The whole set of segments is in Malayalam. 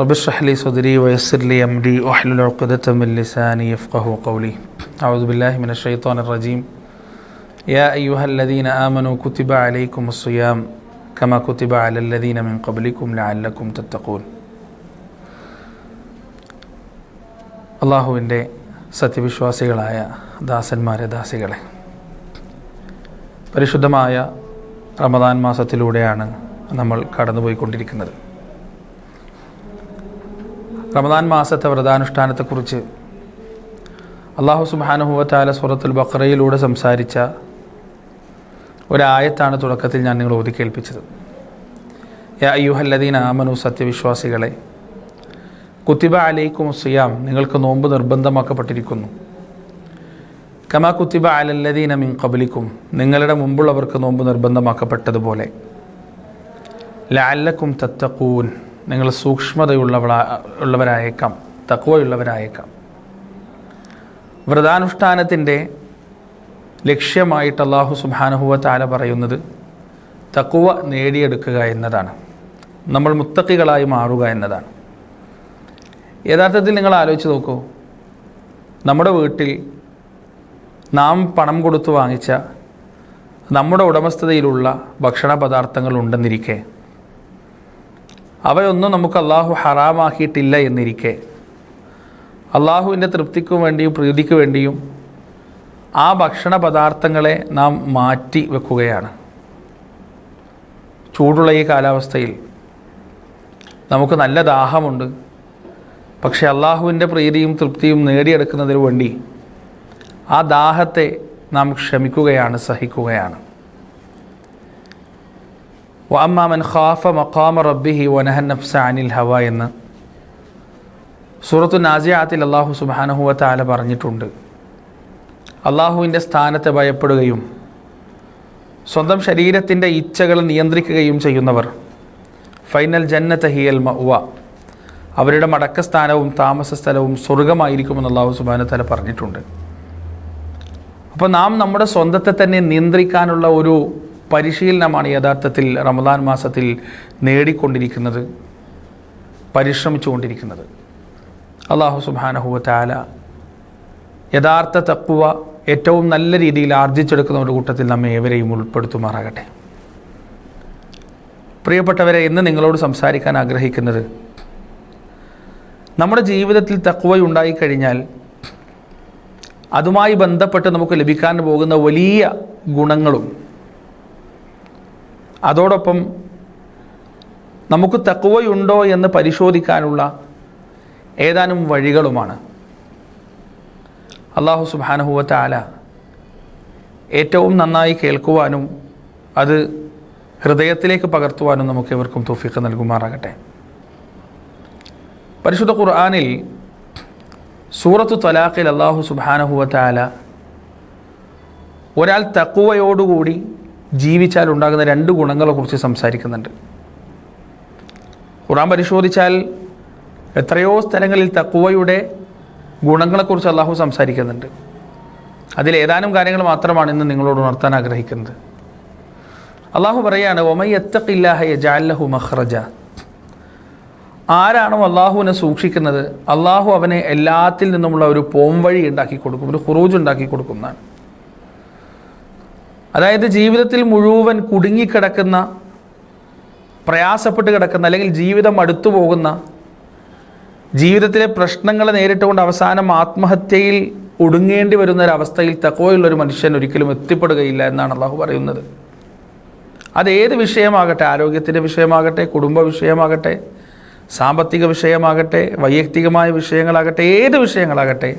رب اشرح لي صدري ويسر لي أمري واحلل عقدة من لساني يفقه قولي أعوذ بالله من الشيطان الرجيم يا أيها الذين آمنوا كتب عليكم الصيام كما كتب على الذين من قبلكم لعلكم تتقون അള്ളാഹുവിൻ്റെ സത്യവിശ്വാസികളായ ദാസന്മാരെ ദാസികളെ പരിശുദ്ധമായ റമദാൻ മാസത്തിലൂടെയാണ് നമ്മൾ കടന്നുപോയിക്കൊണ്ടിരിക്കുന്നത് റമദാൻ മാസത്തെ വ്രതാനുഷ്ഠാനത്തെക്കുറിച്ച് അള്ളാഹു സുബാനുഹുവത്താല സൂറത്തുൽ ബക്രയിലൂടെ സംസാരിച്ച ഒരായത്താണ് തുടക്കത്തിൽ ഞാൻ നിങ്ങൾ ഓതി കേൾപ്പിച്ചത് യാ അയ്യുഹല്ലദീൻ ആമനു സത്യവിശ്വാസികളെ കുത്തിബ അലൈക്കും സിയാം നിങ്ങൾക്ക് നോമ്പ് നിർബന്ധമാക്കപ്പെട്ടിരിക്കുന്നു. കമാ കുത്തിബ അലല്ലദീന മിൻ കബലിക്കും നിങ്ങളുടെ മുമ്പുള്ളവർക്ക് നോമ്പ് നിർബന്ധമാക്കപ്പെട്ടതുപോലെ. ലാലക്കും തത്തക്കൂൻ നിങ്ങൾ സൂക്ഷ്മതയുള്ളവളാ ഉള്ളവരായേക്കാം തക്കുവയുള്ളവരായേക്കാം. വ്രതാനുഷ്ഠാനത്തിന്റെ ലക്ഷ്യമായിട്ട് അള്ളാഹു സുബാനുഹുവ താല പറയുന്നത് തക്കുവ നേടിയെടുക്കുക എന്നതാണ്. നമ്മൾ മുത്തക്കികളായി മാറുക എന്നതാണ്. യഥാർത്ഥത്തിൽ നിങ്ങൾ ആലോചിച്ച് നോക്കൂ. നമ്മുടെ വീട്ടിൽ നാം പണം കൊടുത്തു വാങ്ങിച്ച നമ്മുടെ ഉടമസ്ഥതയിലുള്ള ഭക്ഷണ പദാർത്ഥങ്ങൾ ഉണ്ടെന്നിരിക്കെ അവയൊന്നും നമുക്ക് അള്ളാഹു ഹറാമാക്കിയിട്ടില്ല എന്നിരിക്കെ. അള്ളാഹുവിന്റെ തൃപ്തിക്കു വേണ്ടിയും പ്രീതിക്ക് വേണ്ടിയും ആ ഭക്ഷണ പദാർത്ഥങ്ങളെ നാം മാറ്റി വെക്കുകയാണ്. ചൂടുള്ള ഈ കാലാവസ്ഥയിൽ നമുക്ക് നല്ല ദാഹമുണ്ട്. പക്ഷേ അള്ളാഹുവിന്റെ പ്രീതിയും തൃപ്തിയും നേടിയെടുക്കുന്നതിന് വേണ്ടി ആ ദാഹത്തെ നാം ക്ഷമിക്കുകയാണ് സഹിക്കുകയാണ്. വഅമ്മാമൻ ഖാഫ മഖാമ റബ്ബിഹി വനഹൻ നഫ്സ അനിൽ ഹവ എന്ന് സൂറത്തു നാസിയാത്തിൽ അള്ളാഹു സുബാനഹുവ താല പറഞ്ഞിട്ടുണ്ട്. അള്ളാഹുവിന്റെ സ്ഥാനത്തെ ഭയപ്പെടുകയും സ്വന്തം ശരീരത്തിന്റെ ഇച്ഛകൾ നിയന്ത്രിക്കുകയും ചെയ്യുന്നവർ. ഫൈനൽ ജന്നത്ത് ഹിയൽ മഅ്വ. അവരുടെ മടക്കസ്ഥാനവും താമസ സ്ഥലവും സ്വർഗമായിരിക്കുമെന്ന് അള്ളാഹു സുബാന തല പറഞ്ഞിട്ടുണ്ട്. അപ്പോൾ നാം നമ്മുടെ സ്വന്തത്തെ തന്നെ നിയന്ത്രിക്കാനുള്ള ഒരു പരിശീലനമാണ് യഥാർത്ഥത്തിൽ റമദാൻ മാസത്തിൽ നേടിക്കൊണ്ടിരിക്കുന്നത് പരിശ്രമിച്ചുകൊണ്ടിരിക്കുന്നത്. അള്ളാഹു സുബാനഹുവ താല യഥാർത്ഥ തക്കുവ ഏറ്റവും നല്ല രീതിയിൽ ആർജിച്ചെടുക്കുന്ന ഒരു കൂട്ടത്തിൽ നമ്മെ ഏവരെയും ഉൾപ്പെടുത്തുമാറാകട്ടെ. പ്രിയപ്പെട്ടവരെ ഇന്ന് നിങ്ങളോട് സംസാരിക്കാൻ ആഗ്രഹിക്കുന്നത് നമ്മുടെ ജീവിതത്തിൽ തക്കുവ കഴിഞ്ഞാൽ അതുമായി ബന്ധപ്പെട്ട് നമുക്ക് ലഭിക്കാൻ പോകുന്ന വലിയ ഗുണങ്ങളും അതോടൊപ്പം നമുക്ക് തക്കുവയുണ്ടോ എന്ന് പരിശോധിക്കാനുള്ള ഏതാനും വഴികളുമാണ്. അള്ളാഹു സുബാനഹുവത്ത ആല ഏറ്റവും നന്നായി കേൾക്കുവാനും അത് ഹൃദയത്തിലേക്ക് പകർത്തുവാനും നമുക്ക് ഇവർക്കും തോഫിക്ക് നൽകുമാറാകട്ടെ. പരിശുദ്ധ ഖുർആാനിൽ സൂറത്തു തലാഖിൽ അള്ളാഹു സുബാനഹുവത്ത ആല ഒരാൾ തക്കുവയോടുകൂടി ജീവിച്ചാൽ ഉണ്ടാകുന്ന രണ്ട് ഗുണങ്ങളെക്കുറിച്ച് സംസാരിക്കുന്നുണ്ട്. ഖുറാൻ പരിശോധിച്ചാൽ എത്രയോ സ്ഥലങ്ങളിൽ തക്കുവയുടെ ഗുണങ്ങളെക്കുറിച്ച് അള്ളാഹു സംസാരിക്കുന്നുണ്ട്. അതിലേതാനും കാര്യങ്ങൾ മാത്രമാണ് ഇന്ന് നിങ്ങളോട് ഉണർത്താൻ ആഗ്രഹിക്കുന്നത്. അള്ളാഹു പറയാണ് ഒമൈ മഹ്റജ ആരാണോ അള്ളാഹുവിനെ സൂക്ഷിക്കുന്നത് അള്ളാഹു അവനെ എല്ലാത്തിൽ നിന്നുമുള്ള ഒരു പോംവഴി ഉണ്ടാക്കി കൊടുക്കും ഒരു ഹുറൂജ് ഉണ്ടാക്കി കൊടുക്കുന്നതാണ് അതായത് ജീവിതത്തിൽ മുഴുവൻ കുടുങ്ങിക്കിടക്കുന്ന പ്രയാസപ്പെട്ട് കിടക്കുന്ന അല്ലെങ്കിൽ ജീവിതം അടുത്തു പോകുന്ന ജീവിതത്തിലെ പ്രശ്നങ്ങളെ നേരിട്ടുകൊണ്ട് അവസാനം ആത്മഹത്യയിൽ ഒടുങ്ങേണ്ടി വരുന്ന ഒരവസ്ഥയിൽ തക്കോയുള്ളൊരു മനുഷ്യൻ ഒരിക്കലും എത്തിപ്പെടുകയില്ല എന്നാണ് അള്ളാഹു പറയുന്നത്. അതേത് വിഷയമാകട്ടെ ആരോഗ്യത്തിന്റെ വിഷയമാകട്ടെ കുടുംബ വിഷയമാകട്ടെ സാമ്പത്തിക വിഷയമാകട്ടെ വൈയക്തികമായ വിഷയങ്ങളാകട്ടെ ഏത് വിഷയങ്ങളാകട്ടെ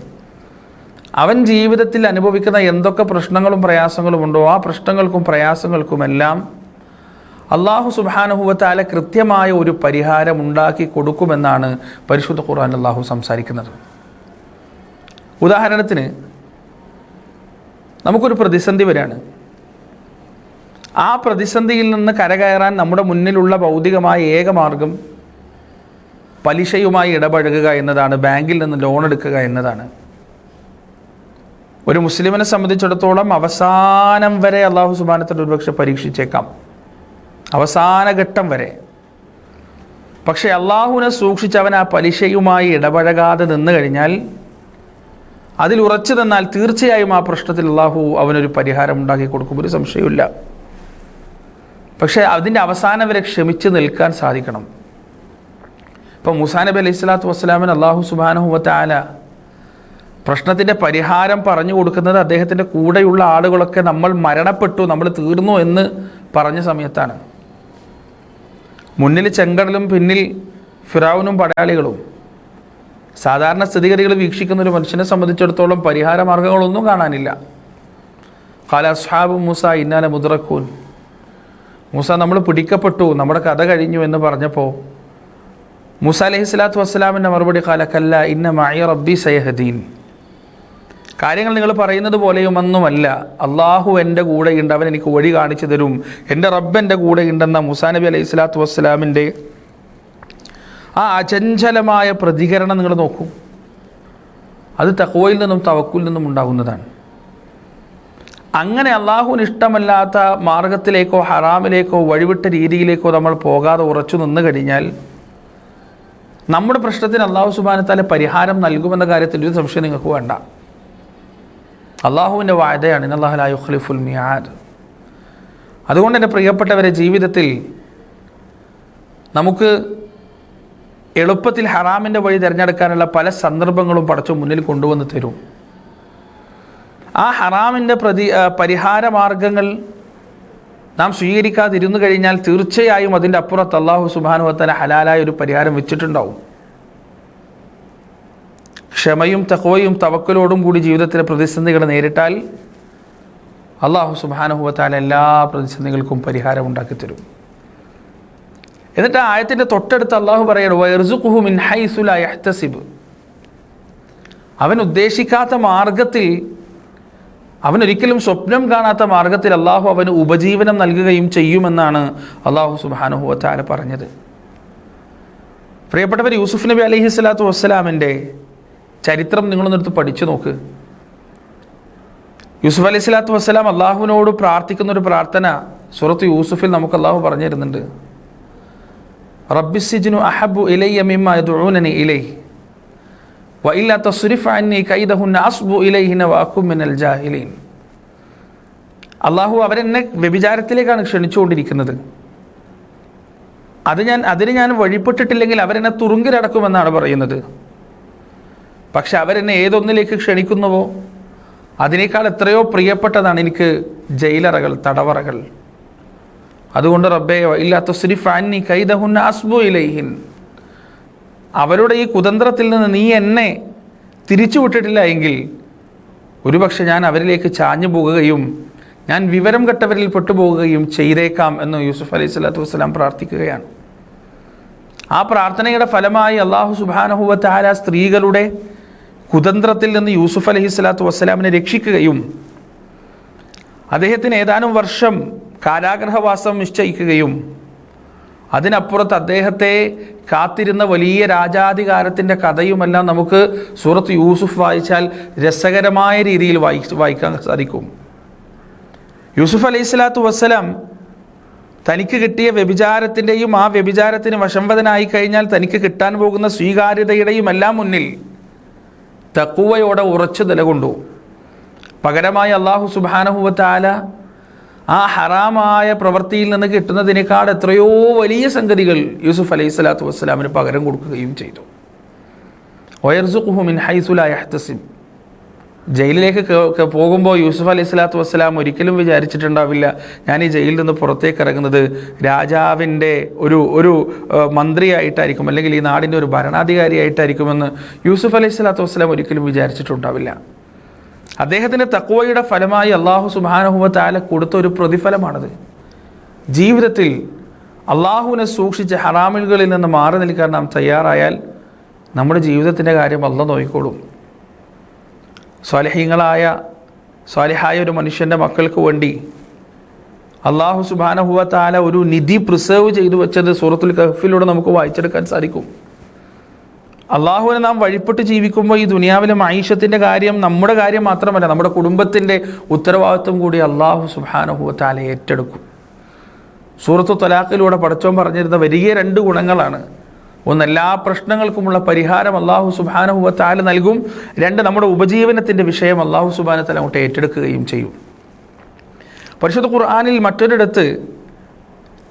അവൻ ജീവിതത്തിൽ അനുഭവിക്കുന്ന എന്തൊക്കെ പ്രശ്നങ്ങളും പ്രയാസങ്ങളും ഉണ്ടോ ആ പ്രശ്നങ്ങൾക്കും പ്രയാസങ്ങൾക്കുമെല്ലാം അള്ളാഹു സുബാനുഹുവത്താല കൃത്യമായ ഒരു പരിഹാരം ഉണ്ടാക്കി കൊടുക്കുമെന്നാണ് പരിശുദ്ധ ഖുർആൻ അള്ളാഹു സംസാരിക്കുന്നത്. ഉദാഹരണത്തിന് നമുക്കൊരു പ്രതിസന്ധി വരികയാണ്. ആ പ്രതിസന്ധിയിൽ നിന്ന് കരകയറാൻ നമ്മുടെ മുന്നിലുള്ള ഭൗതികമായ ഏക മാർഗം പലിശയുമായി ഇടപഴകുക എന്നതാണ് ബാങ്കിൽ നിന്ന് ലോൺ എടുക്കുക എന്നതാണ്. ഒരു മുസ്ലിമിനെ സംബന്ധിച്ചിടത്തോളം അവസാനം വരെ അള്ളാഹു സുബാനത്തിന്റെ ഒരുപക്ഷെ പരീക്ഷിച്ചേക്കാം. അവസാന ഘട്ടം വരെ. പക്ഷേ അള്ളാഹുവിനെ സൂക്ഷിച്ചവൻ ആ പലിശയുമായി ഇടപഴകാതെ നിന്നു കഴിഞ്ഞാൽ അതിൽ ഉറച്ചു നിന്നാൽ തീർച്ചയായും ആ പ്രശ്നത്തിൽ അള്ളാഹു അവനൊരു പരിഹാരം ഉണ്ടാക്കി കൊടുക്കും ഒരു സംശയമില്ല പക്ഷേ അതിന്റെ അവസാനം വരെ ക്ഷമിച്ച് നിൽക്കാൻ സാധിക്കണം. ഇപ്പം മുസാനബി അലൈഹി സ്വലാത്തു വസ്സലാമിന് അള്ളാഹു സുബാനഹുവത്ത ആല പ്രശ്നത്തിന്റെ പരിഹാരം പറഞ്ഞു കൊടുക്കുന്നത് അദ്ദേഹത്തിന്റെ കൂടെയുള്ള ആളുകളൊക്കെ നമ്മൾ മരണപ്പെട്ടു നമ്മൾ തീർന്നു എന്ന് പറഞ്ഞ സമയത്താണ്. മുന്നിൽ ചെങ്കടലും പിന്നിൽ ഫിറാവുനും പടയാളികളും. സാധാരണ സ്ഥിതിഗതികൾ വീക്ഷിക്കുന്ന ഒരു മനുഷ്യനെ സംബന്ധിച്ചിടത്തോളം പരിഹാര മാർഗങ്ങളൊന്നും കാണാനില്ല. കാല അസ്ഹാബ് മൂസ ഇന്നാല മുദ്രക്കൂൻ മൂസ നമ്മൾ പിടിക്കപ്പെട്ടു നമ്മുടെ കഥ കഴിഞ്ഞു എന്ന് പറഞ്ഞപ്പോൾ മൂസ അലഹി സ്വലാത്തു വസ്സലാമിന്റെ മറുപടി കാല കല്ല ഇന്ന മായ റബ്ബി സയഹദീൻ. കാര്യങ്ങൾ നിങ്ങൾ പറയുന്നത് പോലെയുമൊന്നുമല്ല. അള്ളാഹു എന്റെ കൂടെയുണ്ട് അവൻ എനിക്ക് വഴി കാണിച്ചു തരും. എന്റെ റബ്ബ് എന്റെ കൂടെയുണ്ടെന്ന മുസാ നബി അലൈഹി സ്വലാത്തു വസ്സലാമിന്റെ ആ അചഞ്ചലമായ പ്രതികരണം നിങ്ങൾ നോക്കൂ. അത് തഹോയിൽ നിന്നും തവക്കുൽ നിന്നും ഉണ്ടാകുന്നതാണ്. അങ്ങനെ അള്ളാഹുവിന് ഇഷ്ടമല്ലാത്ത മാർഗത്തിലേക്കോ ഹറാമിലേക്കോ വഴിവിട്ട രീതിയിലേക്കോ നമ്മൾ പോകാതെ ഉറച്ചു നിന്ന് കഴിഞ്ഞാൽ നമ്മുടെ പ്രശ്നത്തിന് അള്ളാഹു സുബാനത്താലെ പരിഹാരം നൽകുമെന്ന കാര്യത്തിൽ ഒരു സംശയം നിങ്ങൾക്ക് വേണ്ട. അള്ളാഹുവിന്റെ വായതയാണ്. അള്ളാഹുലിഫുൽ മിയാദ്. അതുകൊണ്ട് എന്റെ പ്രിയപ്പെട്ടവരെ ജീവിതത്തിൽ നമുക്ക് എളുപ്പത്തിൽ ഹറാമിന്റെ വഴി തിരഞ്ഞെടുക്കാനുള്ള പല സന്ദർഭങ്ങളും പടച്ചു മുന്നിൽ കൊണ്ടുവന്ന് തരും. ആ ഹറാമിന്റെ പ്രതി പരിഹാര മാർഗങ്ങൾ നാം സ്വീകരിക്കാതിരുന്നു കഴിഞ്ഞാൽ തീർച്ചയായും അതിന്റെ അപ്പുറത്ത് അള്ളാഹു സുബാനുവത്തല ഹലാലായ ഒരു പരിഹാരം വെച്ചിട്ടുണ്ടാവും. ക്ഷമയും തഹോയും തവക്കലോടും കൂടി ജീവിതത്തിലെ പ്രതിസന്ധികൾ നേരിട്ടാൽ അള്ളാഹു സുബാനുഭവത്താൽ എല്ലാ പ്രതിസന്ധികൾക്കും പരിഹാരം ഉണ്ടാക്കി തരും. എന്നിട്ട് ആ ആയത്തിന്റെ തൊട്ടടുത്ത് അള്ളാഹു പറയാണ് വൈർസുഖു മിൻ ഹൈസുല യഹ്തസിബ്. അവൻ ഉദ്ദേശിക്കാത്ത മാർഗത്തിൽ അവൻ ഒരിക്കലും സ്വപ്നം കാണാത്ത മാർഗത്തിൽ അള്ളാഹു അവന് ഉപജീവനം നൽകുകയും ചെയ്യുമെന്നാണ് അള്ളാഹു സുബാനുഹുവത്താല പറഞ്ഞത്. പ്രിയപ്പെട്ടവർ യൂസുഫ് നബി അലഹി സ്വലാത്തു വസ്സലാമിന്റെ ചരിത്രം നിങ്ങളൊന്നെടുത്ത് പഠിച്ചു നോക്ക്. യൂസുഫ് അലൈഹി സ്വലാത്തു വസ്സലാം അള്ളാഹുവിനോട് പ്രാർത്ഥിക്കുന്ന ഒരു പ്രാർത്ഥന സുറത്ത് യൂസുഫിൽ നമുക്ക് അള്ളാഹു പറഞ്ഞു തരുന്നുണ്ട്. റബ്ബിസിജിനു അഹബു അന്നി കൈദഹുന്ന അസ്ബു ഇലൈഹിന അള്ളാഹു അവരെന്നെ വ്യഭിചാരത്തിലേക്കാണ് ക്ഷണിച്ചുകൊണ്ടിരിക്കുന്നത്. അത് ഞാൻ അതിന് ഞാൻ വഴിപ്പെട്ടിട്ടില്ലെങ്കിൽ അവരെന്നെ തുറുങ്കിലടക്കുമെന്നാണ് പറയുന്നത്. പക്ഷെ അവരെന്നെ ഏതൊന്നിലേക്ക് ക്ഷണിക്കുന്നുവോ? അതിനേക്കാൾ എത്രയോ പ്രിയപ്പെട്ടതാണ് എനിക്ക് ജയിലറകൾ തടവറകൾ. അതുകൊണ്ട് റബ്ബേ ഇല്ലാത്ത സുരിഫാനി കൈദഹുൻ അസ്ബു ഇലൈഹിൻ. അവരുടെ ഈ കുതന്ത്രത്തിൽ നിന്ന് നീ എന്നെ തിരിച്ചു വിട്ടിട്ടില്ല എങ്കിൽ ഒരുപക്ഷെ ഞാൻ അവരിലേക്ക് ചാഞ്ഞു പോകുകയും ഞാൻ വിവരം കെട്ടവരിൽ പെട്ടുപോകുകയും ചെയ്തേക്കാം എന്ന് യൂസുഫ് അലൈഹി സ്വലാത്തു വസ്സലാം പ്രാർത്ഥിക്കുകയാണ്. ആ പ്രാർത്ഥനയുടെ ഫലമായി അള്ളാഹു സുബാനഹുവത്താല സ്ത്രീകളുടെ കുതന്ത്രത്തിൽ നിന്ന് യൂസുഫ് അലഹി സ്വലാത്തു വസ്സലാമിനെ രക്ഷിക്കുകയും അദ്ദേഹത്തിന് ഏതാനും വർഷം കാരാഗ്രഹവാസം നിശ്ചയിക്കുകയും അതിനപ്പുറത്ത് അദ്ദേഹത്തെ കാത്തിരുന്ന വലിയ രാജാധികാരത്തിന്റെ കഥയുമെല്ലാം നമുക്ക് സൂറത്ത് യൂസുഫ് വായിച്ചാൽ രസകരമായ രീതിയിൽ വായി വായിക്കാൻ സാധിക്കും. യൂസുഫ് അലൈഹി സ്വലാത്തു വസ്സലാം തനിക്ക് കിട്ടിയ വ്യഭിചാരത്തിന്റെയും ആ വ്യഭിചാരത്തിന് വശംവദനായി കഴിഞ്ഞാൽ തനിക്ക് കിട്ടാൻ പോകുന്ന സ്വീകാര്യതയുടെയും എല്ലാം മുന്നിൽ തക്കുവയോടെ ഉറച്ചു നിലകൊണ്ടു. പകരമായി അള്ളാഹു സുബാനഹുവത്താല ആ ഹറാമായ പ്രവൃത്തിയിൽ നിന്ന് കിട്ടുന്നതിനേക്കാൾ എത്രയോ വലിയ സംഗതികൾ യൂസുഫ് അലൈഹി സ്വലാത്തു വസ്സലാമിന് പകരം കൊടുക്കുകയും ചെയ്തു. ഒയർസുഖുഹു മിൻ ഹൈസുല യഹ്തസിബ് ജയിലിലേക്ക് പോകുമ്പോൾ യൂസുഫ് അലി സ്വലാത്തു വസ്സലാം ഒരിക്കലും വിചാരിച്ചിട്ടുണ്ടാവില്ല ഞാൻ ഈ ജയിലിൽ നിന്ന് പുറത്തേക്ക് ഇറങ്ങുന്നത് രാജാവിന്റെ ഒരു ഒരു മന്ത്രിയായിട്ടായിരിക്കും അല്ലെങ്കിൽ ഈ നാടിന്റെ ഒരു ഭരണാധികാരിയായിട്ടായിരിക്കുമെന്ന് യൂസുഫ് അലൈഹി സ്വലാത്തു വസ്സലാം ഒരിക്കലും വിചാരിച്ചിട്ടുണ്ടാവില്ല. അദ്ദേഹത്തിന്റെ തക്വയുടെ ഫലമായി അള്ളാഹു സുബാനഹുമത്താല താല കൊടുത്ത ഒരു പ്രതിഫലമാണത്. ജീവിതത്തിൽ അള്ളാഹുവിനെ സൂക്ഷിച്ച് ഹറാമിലുകളിൽ നിന്ന് മാറി നിൽക്കാൻ നാം തയ്യാറായാൽ നമ്മുടെ ജീവിതത്തിന്റെ കാര്യം അല്ല നോക്കിക്കോളും. സ്വാലഹീങ്ങളായ സ്വാലിഹായ ഒരു മനുഷ്യന്റെ മക്കൾക്ക് വേണ്ടി അള്ളാഹു സുബാനഹുവ താല ഒരു നിധി പ്രിസേർവ് ചെയ്തു വെച്ചത് സൂറത്തുൽ കഹഫിലൂടെ നമുക്ക് വായിച്ചെടുക്കാൻ സാധിക്കും. അള്ളാഹുവിനെ നാം വഴിപ്പെട്ട് ജീവിക്കുമ്പോൾ ഈ ദുനിയാവിലെ മൈഷത്തിന്റെ കാര്യം നമ്മുടെ കാര്യം മാത്രമല്ല നമ്മുടെ കുടുംബത്തിന്റെ ഉത്തരവാദിത്വം കൂടി അള്ളാഹു സുബാനഹുവ താല ഏറ്റെടുക്കും. സൂറത്തു തലാഖിലൂടെ പടച്ചോൻ പറഞ്ഞിരുന്ന വലിയ രണ്ട് ഗുണങ്ങളാണ് ഒന്ന് എല്ലാ പ്രശ്നങ്ങൾക്കുമുള്ള പരിഹാരം അള്ളാഹു സുബാനഹുവ താല നൽകും. രണ്ട് നമ്മുടെ ഉപജീവനത്തിന്റെ വിഷയം അള്ളാഹു സുബാന അങ്ങോട്ട് ഏറ്റെടുക്കുകയും ചെയ്യും. പരിശുദ്ധ ഖുർആാനിൽ മറ്റൊരിടത്ത്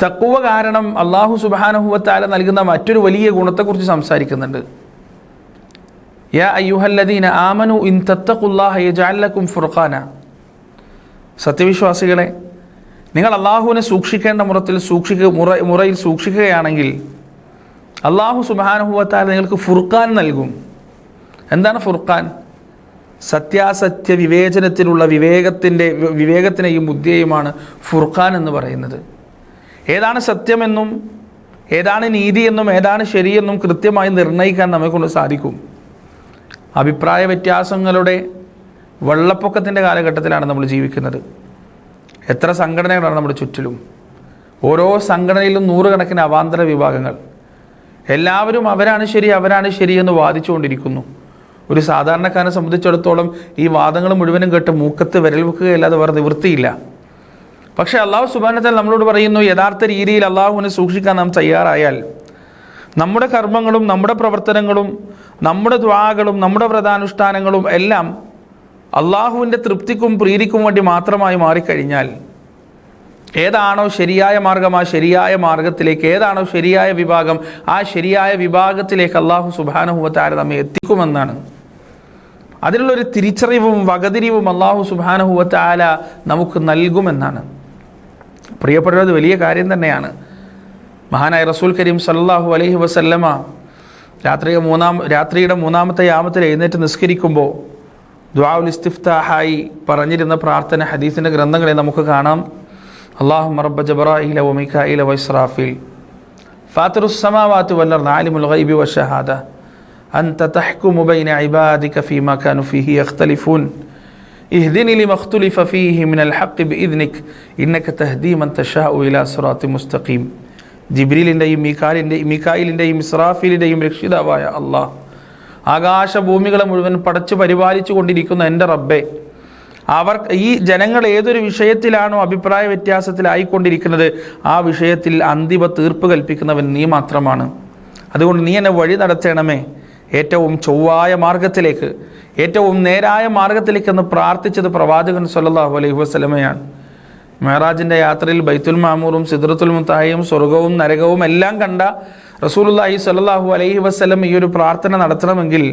തക്കുവ കാരണം അള്ളാഹു സുബാനഹുവ നൽകുന്ന മറ്റൊരു വലിയ ഗുണത്തെക്കുറിച്ച് സംസാരിക്കുന്നുണ്ട്. ആമനു ഇൻ ഫുർഖാന. സത്യവിശ്വാസികളെ നിങ്ങൾ അള്ളാഹുവിനെ സൂക്ഷിക്കേണ്ട മുറത്തിൽ സൂക്ഷിക്കുക മുറ മുറയിൽ സൂക്ഷിക്കുകയാണെങ്കിൽ അള്ളാഹു സുബാനുഭവത്താൽ നിങ്ങൾക്ക് ഫുർഖാൻ നൽകും. എന്താണ് ഫുർഖാൻ? സത്യാസത്യ വിവേചനത്തിലുള്ള വിവേകത്തിന്റെ വിവേകത്തിനെയും ബുദ്ധിയെയുമാണ് ഫുർഖാൻ എന്ന് പറയുന്നത്. ഏതാണ് സത്യമെന്നും ഏതാണ് നീതിയെന്നും ഏതാണ് ശരിയെന്നും കൃത്യമായി നിർണയിക്കാൻ നമ്മെക്കൊണ്ട് സാധിക്കും. അഭിപ്രായ വ്യത്യാസങ്ങളുടെ വെള്ളപ്പൊക്കത്തിന്റെ കാലഘട്ടത്തിലാണ് നമ്മൾ ജീവിക്കുന്നത്. എത്ര സംഘടനകളാണ് നമ്മുടെ ചുറ്റിലും? ഓരോ സംഘടനയിലും നൂറുകണക്കിന് അവാന്തര വിഭാഗങ്ങൾ. എല്ലാവരും അവരാണ് ശരി അവരാണ് ശരി എന്ന് വാദിച്ചുകൊണ്ടിരിക്കുന്നു. ഒരു സാധാരണക്കാരനെ സംബന്ധിച്ചിടത്തോളം ഈ വാദങ്ങൾ മുഴുവനും കേട്ട് മൂക്കത്ത് വിരൽ വെക്കുകയല്ലാതെ വേറെ നിവൃത്തിയില്ല. പക്ഷേ അള്ളാഹു സുബാനത്താൽ നമ്മളോട് പറയുന്നു യഥാർത്ഥ രീതിയിൽ അള്ളാഹുവിനെ സൂക്ഷിക്കാൻ നാം തയ്യാറായാൽ നമ്മുടെ കർമ്മങ്ങളും നമ്മുടെ പ്രവർത്തനങ്ങളും നമ്മുടെ ദ്വാകളും നമ്മുടെ വ്രതാനുഷ്ഠാനങ്ങളും എല്ലാം അള്ളാഹുവിന്റെ തൃപ്തിക്കും പ്രീതിക്കും വേണ്ടി മാത്രമായി മാറിക്കഴിഞ്ഞാൽ ഏതാണോ ശരിയായ മാർഗം ആ ശരിയായ മാർഗത്തിലേക്ക് ഏതാണോ ശരിയായ വിഭാഗം ആ ശരിയായ വിഭാഗത്തിലേക്ക് അള്ളാഹു സുബാനഹുവത്താര നമ്മെ എത്തിക്കുമെന്നാണ്. അതിനുള്ളൊരു തിരിച്ചറിവും വകതിരിവും അള്ളാഹു സുബാനഹുവത്താല നമുക്ക് നൽകുമെന്നാണ്. പ്രിയപ്പെട്ടത് വലിയ കാര്യം തന്നെയാണ്. മഹാനായ റസൂൽ കരീം സല്ലാഹു അലൈഹി വസല്ലമ രാത്രി മൂന്നാം രാത്രിയുടെ മൂന്നാമത്തെ യാമത്തിൽ എഴുന്നേറ്റ് നിസ്കരിക്കുമ്പോൾ ദ്വാവുൽ ഇസ്തിഫ്താഹായി പറഞ്ഞിരുന്ന പ്രാർത്ഥന ഹദീസിന്റെ ഗ്രന്ഥങ്ങളെ നമുക്ക് കാണാം. اللهم رب جبرائيل وميكائيل وإسرافيل فاطر السماوات والأرض عالم الغيب والشهادة أنت تحكم بين عبادك فيما كانوا فيه يختلفون اهدني لما اختلف فيه من الحق بإذنك إنك تهدي من تشاء إلى صراط مستقيم ജിബ്രീലിൻ്റെയും മീക്കാലിൻ്റെയും മീക്കായിലിൻ്റെയും ഇസ്രാഫീലിൻ്റെയും രക്ഷിതാവായ അള്ളാഹ് ആകാശഭൂമികളെ മുഴുവൻ പടച്ചു പരിപാലിച്ചു കൊണ്ടിരിക്കുന്ന എൻ്റെ റബ്ബെ അവർ ഈ ജനങ്ങൾ ഏതൊരു വിഷയത്തിലാണോ അഭിപ്രായ വ്യത്യാസത്തിലായിക്കൊണ്ടിരിക്കുന്നത് ആ വിഷയത്തിൽ അന്തിമ തീർപ്പ് കൽപ്പിക്കുന്നവൻ നീ മാത്രമാണ്. അതുകൊണ്ട് നീ എന്നെ വഴി നടത്തണമേ. ഏറ്റവും ചൊവ്വായ മാർഗത്തിലേക്ക് ഏറ്റവും നേരായ മാർഗത്തിലേക്കെന്ന് പ്രാർത്ഥിച്ചത് പ്രവാചകൻ സല്ലല്ലാഹു അലൈഹി വസല്ലമയാണ്. മെഹറാജിന്റെ യാത്രയിൽ ബൈത്തുൽ മാമൂറും സിദ്രത്തുൽ മുത്തായും സ്വർഗവും നരകവും എല്ലാം കണ്ട റസൂലുള്ളാഹി സ്വല്ലല്ലാഹു അലൈഹി വസല്ലം ഈ ഒരു പ്രാർത്ഥന നടത്തണമെങ്കിൽ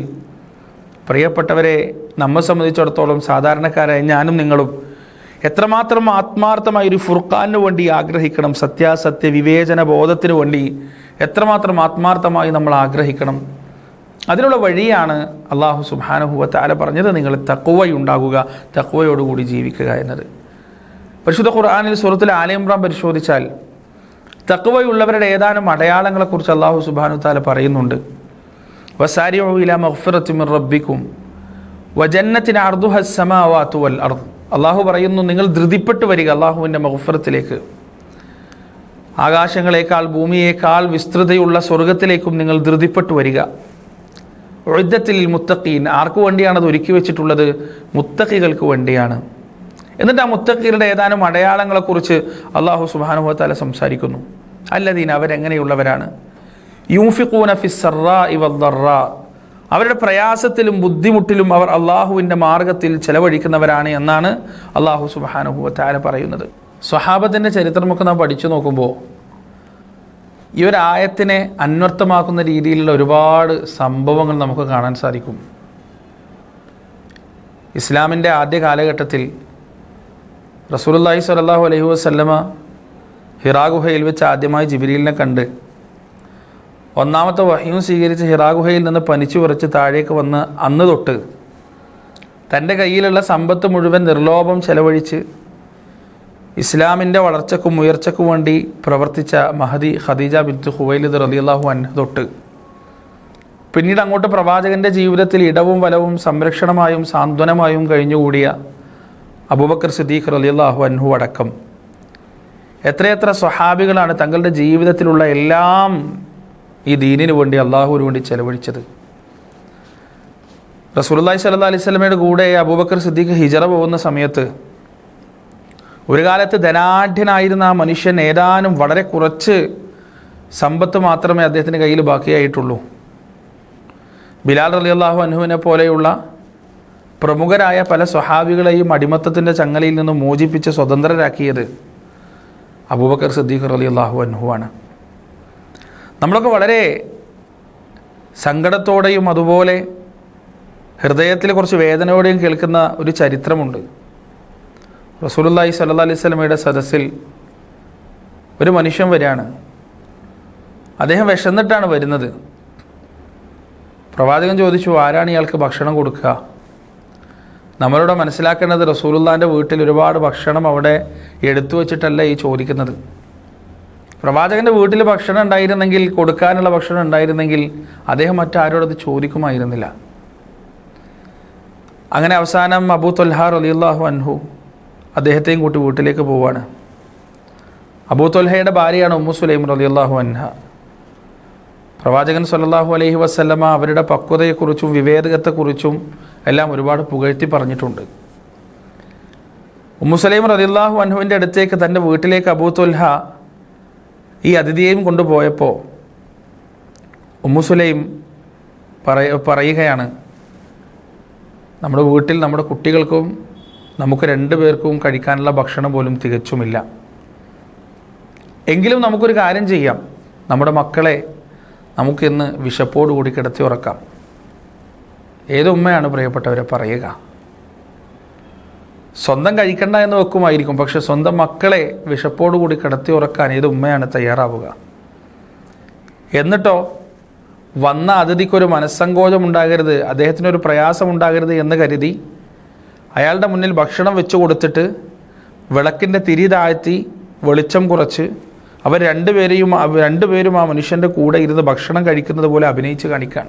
പ്രിയപ്പെട്ടവരെ നമ്മെ സംബന്ധിച്ചിടത്തോളം സാധാരണക്കാരായ ഞാനും നിങ്ങളും എത്രമാത്രം ആത്മാർത്ഥമായ ഒരു ഫുർഖാനു വേണ്ടി ആഗ്രഹിക്കണം സത്യാസത്യ വിവേചന ബോധത്തിന് വേണ്ടി എത്രമാത്രം ആത്മാർത്ഥമായി നമ്മൾ ആഗ്രഹിക്കണം? അതിനുള്ള വഴിയാണ് അള്ളാഹു സുബാനഹുവ താല പറഞ്ഞത് നിങ്ങൾ തക്കുവയുണ്ടാകുക തക്കുവയോടുകൂടി ജീവിക്കുക എന്നത്. പരിശുദ്ധ ഖുർആാനിൽ സുഹൃത്തിൽ ആലയമ്രാം പരിശോധിച്ചാൽ തക്കുവയുള്ളവരുടെ ഏതാനും അടയാളങ്ങളെക്കുറിച്ച് അള്ളാഹു സുബാനു താല പറയുന്നുണ്ട്. ഇലാ വൽ അർദ്. അള്ളാഹു പറയുന്നു നിങ്ങൾ ധൃതിപ്പെട്ട് വരിക അള്ളാഹുവിന്റെ മഗ്ഫിറത്തിലേക്ക്. ആകാശങ്ങളെക്കാൾ ഭൂമിയേക്കാൾ വിസ്തൃതയുള്ള സ്വർഗത്തിലേക്കും നിങ്ങൾ ധൃതിപ്പെട്ട് വരിക. ഒഴുദ്ധത്തിൽ മുത്തക്കീൻ ആർക്കു വേണ്ടിയാണ് അത് ഒരുക്കി വെച്ചിട്ടുള്ളത്? മുത്തക്കികൾക്ക് വേണ്ടിയാണ്. എന്നിട്ട് ആ മുത്തക്കീരുടെ ഏതാനും അടയാളങ്ങളെക്കുറിച്ച് അള്ളാഹു സുബാനുഭവത്താല സംസാരിക്കുന്നു. അല്ലതീൻ അവരെങ്ങനെയുള്ളവരാണ്? യൂഫിഖൂന ഫിസ്സറാ ഇവ അവരുടെ പ്രയാസത്തിലും ബുദ്ധിമുട്ടിലും അവർ അള്ളാഹുവിന്റെ മാർഗത്തിൽ ചെലവഴിക്കുന്നവരാണ് എന്നാണ് അള്ളാഹു സുബാനുഭവത്താര പറയുന്നത്. സ്വഹാബത്തിന്റെ ചരിത്രമൊക്കെ നാം പഠിച്ചു നോക്കുമ്പോൾ ഈ ഒരു ആയത്തിനെ അന്വർത്ഥമാക്കുന്ന രീതിയിലുള്ള ഒരുപാട് സംഭവങ്ങൾ നമുക്ക് കാണാൻ സാധിക്കും. ഇസ്ലാമിന്റെ ആദ്യ കാലഘട്ടത്തിൽ റസൂലുള്ളാഹി സ്വല്ലല്ലാഹു അലൈഹി വസല്ലമ ഹിറാ ഗുഹയിൽ വെച്ച് ആദ്യമായി ജിബിരിലിനെ കണ്ട് ഒന്നാമത്തെ വഹ്യം സ്വീകരിച്ച് ഹിറാഗുഹയിൽ നിന്ന് പനിച്ചു വിറച്ച് താഴേക്ക് വന്ന് അന്ന് തൊട്ട് തന്റെ കയ്യിലുള്ള സമ്പത്ത് മുഴുവൻ നിർലോഭം ചെലവഴിച്ച് ഇസ്ലാമിന്റെ വളർച്ചക്കും ഉയർച്ചക്കും വേണ്ടി പ്രവർത്തിച്ച മഹദി ഖദീജ ബിൻത്ത് ഹുവൈലിദ് റലിയല്ലാഹു അൻഹ തൊട്ട്. പിന്നീട് അങ്ങോട്ട് പ്രവാചകന്റെ ജീവിതത്തിൽ ഇടവും വലവും സംരക്ഷണമായും സാന്ത്വനമായും കഴിഞ്ഞുകൂടിയ അബൂബക്കർ സിദ്ദീഖ് റലിയല്ലാഹു അൻഹു അടക്കം. എത്രയെത്ര സ്വഹാബികളാണ് തങ്ങളുടെ ജീവിതത്തിലുള്ള എല്ലാം ഈ ദീനിന് വേണ്ടി അള്ളാഹുവിന് വേണ്ടി ചെലവഴിച്ചത്. റസൂലുള്ളാഹി സ്വല്ലല്ലാഹി അലൈഹി സ്വലമയുടെ കൂടെ അബൂബക്കർ സിദ്ദീഖ് ഹിജറ പോകുന്ന സമയത്ത് ഒരു കാലത്ത് ധനാഢ്യനായിരുന്ന ആ മനുഷ്യൻ ഏതാനും വളരെ കുറച്ച് സമ്പത്ത് മാത്രമേ അദ്ദേഹത്തിന്റെ കയ്യിൽ ബാക്കിയായിട്ടുള്ളൂ. ബിലാൽ റലി അള്ളാഹു അനുഹുവിനെ പോലെയുള്ള പ്രമുഖരായ പല സ്വഹാബികളെയും അടിമത്തത്തിന്റെ ചങ്ങലയിൽ നിന്ന് മോചിപ്പിച്ച് സ്വതന്ത്രരാക്കിയത് അബൂബക്കർ സിദ്ദീഖ് റലി അള്ളാഹു അൻഹുവാണ്. നമ്മളൊക്കെ വളരെ സങ്കടത്തോടെയും അതുപോലെ ഹൃദയത്തിൽ കുറച്ച് വേദനയോടെയും കേൾക്കുന്ന ഒരു ചരിത്രമുണ്ട്. റസൂലുള്ളാഹി സ്വല്ലല്ലാഹി അലൈഹി സ്വലമയുടെ സദസ്സിൽ ഒരു മനുഷ്യൻ വരികയാണ്. അദ്ദേഹം വിശന്നിട്ടാണ് വരുന്നത്. പ്രവാചകൻ ചോദിച്ചു ആരാണ് ഇയാൾക്ക് ഭക്ഷണം കൊടുക്കുക? നമ്മളിവിടെ മനസ്സിലാക്കേണ്ടത് റസൂലുല്ലാന്റെ വീട്ടിൽ ഒരുപാട് ഭക്ഷണം അവിടെ എടുത്തു വച്ചിട്ടല്ല ഈ ചോദിക്കുന്നത്. പ്രവാചകന്റെ വീട്ടിൽ ഭക്ഷണം ഉണ്ടായിരുന്നെങ്കിൽ കൊടുക്കാനുള്ള ഭക്ഷണം ഉണ്ടായിരുന്നെങ്കിൽ അദ്ദേഹം മറ്റാരോടത് ചോദിക്കുമായിരുന്നില്ല. അങ്ങനെ അവസാനം അബൂ തൊൽഹാർ അലിയുല്ലാഹു അൻഹു അദ്ദേഹത്തെയും കൂട്ടി വീട്ടിലേക്ക് പോവാണ്. അബൂ തൊൽഹയുടെ ഭാര്യയാണ് ഉമ്മു സുലൈം റലിയല്ലാഹു അൻഹ. പ്രവാചകൻ സല്ലല്ലാഹു അലൈഹി വസല്ലമ അവരുടെ പക്വതയെക്കുറിച്ചും വിവേകത്തെക്കുറിച്ചും എല്ലാം ഒരുപാട് പുകഴ്ത്തി പറഞ്ഞിട്ടുണ്ട്. ഉമ്മുസലൈം റലിയല്ലാഹു അൻഹുവിന്റെ അടുത്തേക്ക് തന്റെ വീട്ടിലേക്ക് അബൂ തൊൽഹ ഈ അതിഥിയെയും കൊണ്ടുപോയപ്പോൾ ഉമ്മുസുലയും പറയ പറയുകയാണ് നമ്മുടെ വീട്ടിൽ നമ്മുടെ കുട്ടികൾക്കും നമുക്ക് രണ്ടു പേർക്കും കഴിക്കാനുള്ള ഭക്ഷണം പോലും തികച്ചുമില്ല. എങ്കിലും നമുക്കൊരു കാര്യം ചെയ്യാം. നമ്മുടെ മക്കളെ നമുക്കിന്ന് വിശപ്പോടുകൂടി കിടത്തി ഉറക്കാം. ഏത് ഉമ്മയാണ് പ്രിയപ്പെട്ടവരെ പറയുക? സ്വന്തം കഴിക്കണ്ട എന്ന് വെക്കുമായിരിക്കും. പക്ഷെ സ്വന്തം മക്കളെ വിശപ്പോടുകൂടി കിടത്തി ഉറക്കാൻ ഏത് ഉമ്മയാണ് തയ്യാറാവുക. എന്നിട്ടോ വന്ന അതിഥിക്കൊരു മനസ്സങ്കോചം ഉണ്ടാകരുത് അദ്ദേഹത്തിനൊരു പ്രയാസം ഉണ്ടാകരുത് എന്ന് കരുതി അയാളുടെ മുന്നിൽ ഭക്ഷണം വെച്ചു കൊടുത്തിട്ട് വിളക്കിന്റെ തിരി താഴ്ത്തി വെളിച്ചം കുറച്ച് അവർ രണ്ടുപേരെയും രണ്ടുപേരും ആ മനുഷ്യന്റെ കൂടെ ഇരുന്ന് ഭക്ഷണം കഴിക്കുന്നത് പോലെ അഭിനയിച്ച് കാണിക്കാൻ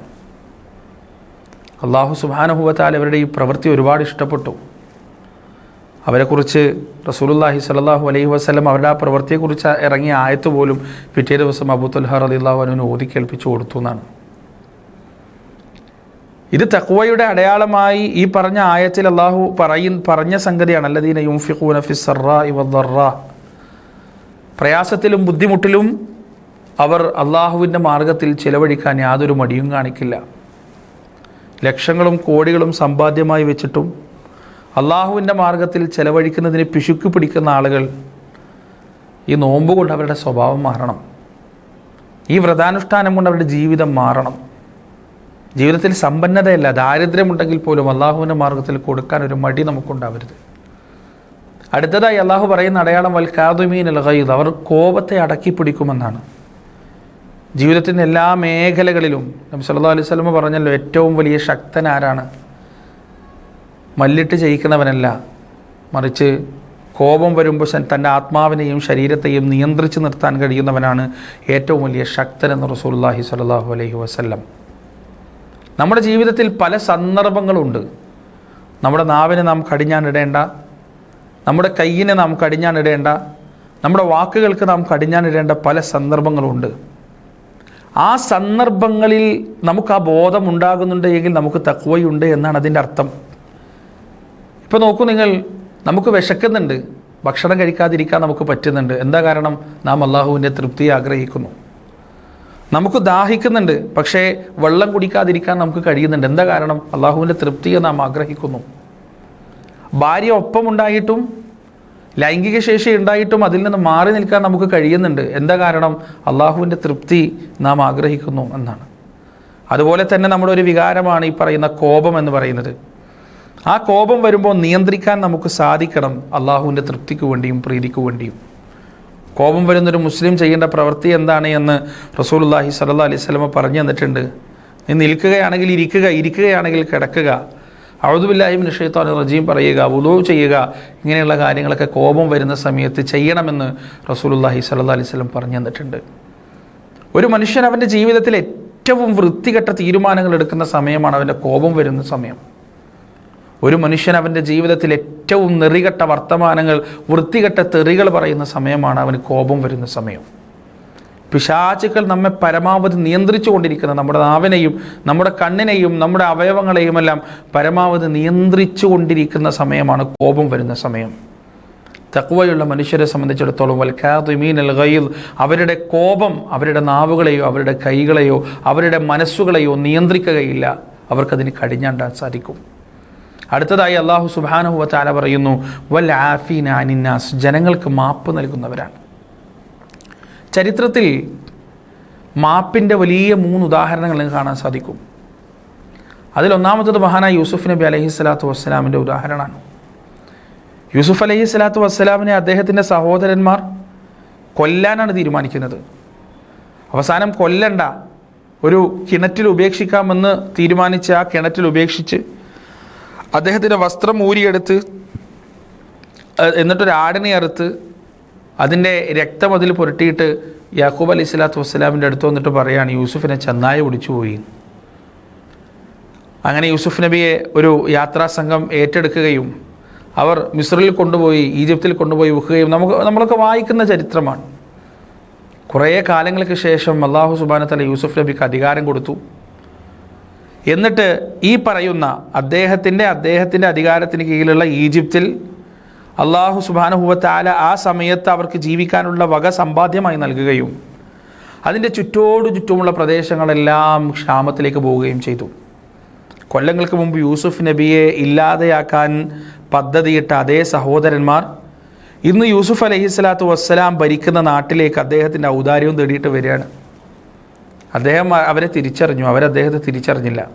അള്ളാഹു സുബാനുഭവത്താൽ അവരുടെ ഈ പ്രവൃത്തി ഒരുപാട് ഇഷ്ടപ്പെട്ടു. അവരെക്കുറിച്ച് റസൂലുല്ലാഹി സ്വല്ലല്ലാഹു അലൈഹി വസല്ലം അവരുടെ ആ പ്രവൃത്തിയെക്കുറിച്ച് ഇറങ്ങിയ ആയത്ത് പോലും പിറ്റേ ദിവസം അബൂ തുൽഹർ അലിള്ളാഹു അനുവിന് ഓതി കേൾപ്പിച്ചു കൊടുത്തു എന്നാണ്. ഇത് തക്വയുടെ അടയാളമായി ഈ പറഞ്ഞ ആയത്തിൽ അള്ളാഹു പറയും പറഞ്ഞ സംഗതിയാണ്. അല്ലദീന യുംഫിഖൂന ഫിസ്സറാഇ വദ്ദറാ പ്രയാസത്തിലും ബുദ്ധിമുട്ടിലും അവർ അള്ളാഹുവിന്റെ മാർഗത്തിൽ ചിലവഴിക്കാൻ യാതൊരു മടിയും കാണിക്കില്ല. ലക്ഷങ്ങളും കോടികളും സമ്പാദ്യമായി വെച്ചിട്ടും അള്ളാഹുവിന്റെ മാർഗത്തിൽ ചെലവഴിക്കുന്നതിന് പിശുക്ക് പിടിക്കുന്ന ആളുകൾ ഈ നോമ്പ് കൊണ്ട് അവരുടെ സ്വഭാവം മാറണം. ഈ വ്രതാനുഷ്ഠാനം കൊണ്ട് അവരുടെ ജീവിതം മാറണം. ജീവിതത്തിൽ സമ്പന്നതയല്ല ദാരിദ്ര്യമുണ്ടെങ്കിൽ പോലും അള്ളാഹുവിന്റെ മാർഗത്തിൽ കൊടുക്കാൻ ഒരു മടി നമുക്കുണ്ടാവരുത്. അടുത്തതായി അള്ളാഹു പറയുന്ന അടയാളം വൽ കാതുമീൻ അവർ കോപത്തെ അടക്കി പിടിക്കുമെന്നാണ്. ജീവിതത്തിന്റെ എല്ലാ മേഖലകളിലും നബി സല്ലാ അലൈഹി പറഞ്ഞല്ലോ ഏറ്റവും വലിയ ശക്തൻ ആരാണ്? മല്ലിട്ട് ജയിക്കുന്നവനല്ല മറിച്ച് കോപം വരുമ്പോൾ തന്റെ ആത്മാവിനെയും ശരീരത്തെയും നിയന്ത്രിച്ച് നിർത്താൻ കഴിയുന്നവനാണ് ഏറ്റവും വലിയ ശക്തൻ എന്ന് റസൂലുള്ളാഹി സ്വല്ലല്ലാഹു അലൈഹി വസല്ലം. നമ്മുടെ ജീവിതത്തിൽ പല സന്ദർഭങ്ങളുണ്ട്. നമ്മുടെ നാവിനെ നാം കടിഞ്ഞാനിടേണ്ട നമ്മുടെ കയ്യിനെ നാം കടിഞ്ഞാനിടേണ്ട നമ്മുടെ വാക്കുകൾക്ക് നാം കടിഞ്ഞാനിടേണ്ട പല സന്ദർഭങ്ങളുണ്ട്. ആ സന്ദർഭങ്ങളിൽ നമുക്ക് ആ ബോധം ഉണ്ടാകുന്നുണ്ട് എങ്കിൽ നമുക്ക് തക്വയുണ്ട് എന്നാണ് അതിന്റെ അർത്ഥം. ഇപ്പോൾ നോക്കൂ നിങ്ങൾ നമുക്ക് വിശക്കുന്നുണ്ട് ഭക്ഷണം കഴിക്കാതിരിക്കാൻ നമുക്ക് പറ്റുന്നുണ്ട്. എന്താ കാരണം? നാം അള്ളാഹുവിന്റെ തൃപ്തി ആഗ്രഹിക്കുന്നു. നമുക്ക് ദാഹിക്കുന്നുണ്ട് പക്ഷേ വെള്ളം കുടിക്കാതിരിക്കാൻ നമുക്ക് കഴിയുന്നുണ്ട്. എന്താ കാരണം? അള്ളാഹുവിന്റെ തൃപ്തിയെ നാം ആഗ്രഹിക്കുന്നു. ഭാര്യ ഒപ്പമുണ്ടായിട്ടും ലൈംഗിക ശേഷി ഉണ്ടായിട്ടും അതിൽ നിന്ന് മാറി നിൽക്കാൻ നമുക്ക് കഴിയുന്നുണ്ട്. എന്താ കാരണം? അള്ളാഹുവിന്റെ തൃപ്തി നാം ആഗ്രഹിക്കുന്നു എന്നാണ്. അതുപോലെ തന്നെ നമ്മുടെ ഒരു വികാരമാണ് ഈ പറയുന്ന കോപം എന്ന് പറയുന്നത്. ആ കോപം വരുമ്പോൾ നിയന്ത്രിക്കാൻ നമുക്ക് സാധിക്കണം അള്ളാഹുവിന്റെ തൃപ്തിക്ക് വേണ്ടിയും പ്രീതിക്ക് വേണ്ടിയും. കോപം വരുന്നൊരു മുസ്ലിം ചെയ്യേണ്ട പ്രവൃത്തി എന്താണ് എന്ന് റസൂലുള്ളാഹി സ്വല്ലല്ലാഹി അലൈഹി സ്വലമ പറഞ്ഞു തന്നിട്ടുണ്ട്. നീ നിൽക്കുകയാണെങ്കിൽ ഇരിക്കുക ഇരിക്കുകയാണെങ്കിൽ കിടക്കുക. അഴുതുബില്ലാഹിമിൻ ഷെയ്ത്താൻ റജീം പറയുക ഉദവ് ചെയ്യുക ഇങ്ങനെയുള്ള കാര്യങ്ങളൊക്കെ കോപം വരുന്ന സമയത്ത് ചെയ്യണമെന്ന് റസൂലുല്ലാഹി സല്ലാ അലൈഹി സ്വലം പറഞ്ഞു തന്നിട്ടുണ്ട്. ഒരു മനുഷ്യൻ അവന്റെ ജീവിതത്തിൽ ഏറ്റവും വൃത്തികെട്ട തീരുമാനങ്ങൾ എടുക്കുന്ന സമയമാണ് അവന്റെ കോപം വരുന്ന സമയം. ഒരു മനുഷ്യൻ അവന്റെ ജീവിതത്തിൽ ഏറ്റവും നെറികെട്ട വർത്തമാനങ്ങൾ വൃത്തികെട്ട തെറികൾ പറയുന്ന സമയമാണ് അവന് കോപം വരുന്ന സമയം. പിശാചുക്കൾ നമ്മെ പരമാവധി നിയന്ത്രിച്ചു കൊണ്ടിരിക്കുന്ന നമ്മുടെ നാവിനെയും നമ്മുടെ കണ്ണിനെയും നമ്മുടെ അവയവങ്ങളെയും എല്ലാം പരമാവധി നിയന്ത്രിച്ചു കൊണ്ടിരിക്കുന്ന സമയമാണ് കോപം വരുന്ന സമയം. തക്വയുള്ള മനുഷ്യരെ സംബന്ധിച്ചിടത്തോളം വൽക്കാതുമീൻ അൽ ഗൈൽ അവരുടെ കോപം അവരുടെ നാവുകളെയോ അവരുടെ കൈകളെയോ അവരുടെ മനസ്സുകളെയോ നിയന്ത്രിക്കുകയില്ല. അവർക്കതിന് കടിഞ്ഞാണ്ടാൻ സാധിക്കും. അടുത്തതായി അള്ളാഹു സുബാനുഹുവ താല പറയുന്നു വൽ ജനങ്ങൾക്ക് മാപ്പ് നൽകുന്നവരാണ്. ചരിത്രത്തിൽ മാപ്പിന്റെ വലിയ മൂന്ന് ഉദാഹരണങ്ങൾ നിങ്ങൾക്ക് കാണാൻ സാധിക്കും. അതിലൊന്നാമത്തത് മഹാനായ യൂസുഫ് നബി അലഹി സ്വലാത്തു വസ്സലാമിന്റെ ഉദാഹരണമാണ്. യൂസുഫ് അലഹി സ്വലാത്തു വസ്സലാമിനെ അദ്ദേഹത്തിന്റെ സഹോദരന്മാർ കൊല്ലാനാണ് തീരുമാനിക്കുന്നത്. അവസാനം കൊല്ലണ്ട ഒരു കിണറ്റിൽ ഉപേക്ഷിക്കാമെന്ന് തീരുമാനിച്ച് ആ കിണറ്റിൽ ഉപേക്ഷിച്ച് അദ്ദേഹത്തിന്റെ വസ്ത്രം ഊരിയെടുത്ത് എന്നിട്ടൊരു ആടിനെ അറുത്ത് അതിന്റെ രക്തം അതിൽ പുരട്ടിയിട്ട് യാക്കൂബ് അലി സ്വലാത്തു വസ്സലാമിന്റെ അടുത്ത് വന്നിട്ട് പറയാണ് യൂസുഫിനെ ചെന്നായ ഒടിച്ചു പോയി. അങ്ങനെ യൂസുഫ് നബിയെ ഒരു യാത്രാ സംഘം ഏറ്റെടുക്കുകയും അവർ മിസ്രിൽ കൊണ്ടുപോയി ഈജിപ്തിൽ കൊണ്ടുപോയി വെക്കുകയും നമുക്ക് നമ്മളൊക്കെ വായിക്കുന്ന ചരിത്രമാണ്. കുറേ കാലങ്ങൾക്ക് ശേഷം അള്ളാഹു സുബാനത്തല യൂസുഫ് നബിക്ക് അധികാരം കൊടുത്തു. എന്നിട്ട് ഈ പറയുന്ന അദ്ദേഹത്തിന്റെ അദ്ദേഹത്തിന്റെ അധികാരത്തിന് കീഴിലുള്ള ഈജിപ്തിൽ അള്ളാഹു സുബാനുഹുവത്താല ആ സമയത്ത് അവർക്ക് ജീവിക്കാനുള്ള വക സമ്പാദ്യമായി നൽകുകയും അതിന്റെ ചുറ്റോടു ചുറ്റുമുള്ള പ്രദേശങ്ങളെല്ലാം ക്ഷാമത്തിലേക്ക് പോവുകയും ചെയ്തു. കൊല്ലങ്ങൾക്ക് മുമ്പ് യൂസുഫ് നബിയെ ഇല്ലാതെയാക്കാൻ പദ്ധതിയിട്ട അതേ സഹോദരന്മാർ ഇന്ന് യൂസുഫ് അലഹി സ്വലാത്തു വസ്സലാം ഭരിക്കുന്ന നാട്ടിലേക്ക് അദ്ദേഹത്തിന്റെ ഔദാര്യവും തേടിയിട്ട് വരികയാണ്. അദ്ദേഹം അവരെ തിരിച്ചറിഞ്ഞു. അദ്ദേഹത്തെ തിരിച്ചറിഞ്ഞില്ല.